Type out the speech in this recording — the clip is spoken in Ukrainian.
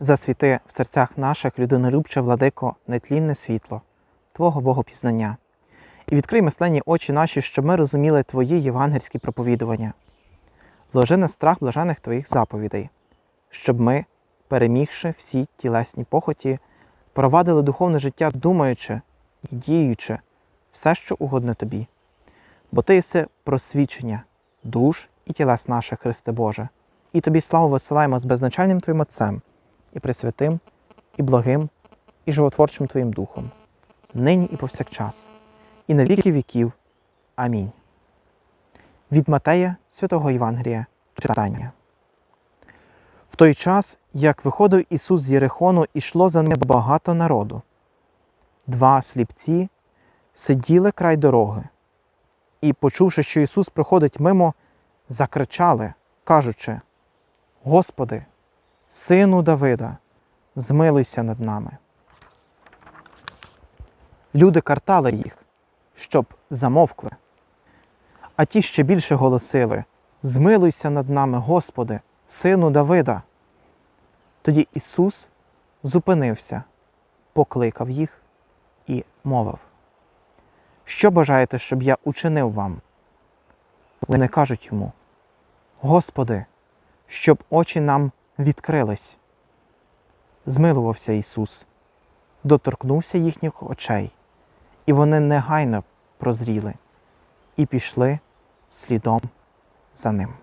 засвіти в серцях наших людинолюбче владико нетлінне світло, Твого Богопізнання, і відкрий мисленні очі наші, щоб ми розуміли Твої євангельські проповідування. Вложи на страх блажених Твоїх заповідей, щоб ми, перемігши всі тілесні похоті, провадили духовне життя, думаючи і діючи все, що угодно Тобі. Бо Ти єси просвічення душ і тілес наших, Христе Боже, і Тобі славу висилаємо з безначальним Твоїм Отцем, і Пресвятим, і благим, і животворчим Твоїм Духом, нині і повсякчас, і на віки віків. Амінь. Від Матея Святого Євангелія читання. В той час, як виходив Ісус з Єрихону, ішло за ним багато народу. Два сліпці сиділи край дороги, і, почувши, що Ісус проходить мимо, закричали, кажучи: Господи, Сину Давида, змилуйся над нами. Люди картали їх, щоб замовкли. А ті ще більше голосили: Змилуйся над нами, Господи, Сину Давида. Тоді Ісус зупинився, покликав їх і мовив: Що бажаєте, щоб я учинив вам? Вони кажуть йому: Господи, щоб очі нам відкрились. Змилувався Ісус, доторкнувся їхніх очей, і вони негайно прозріли і пішли слідом за ним.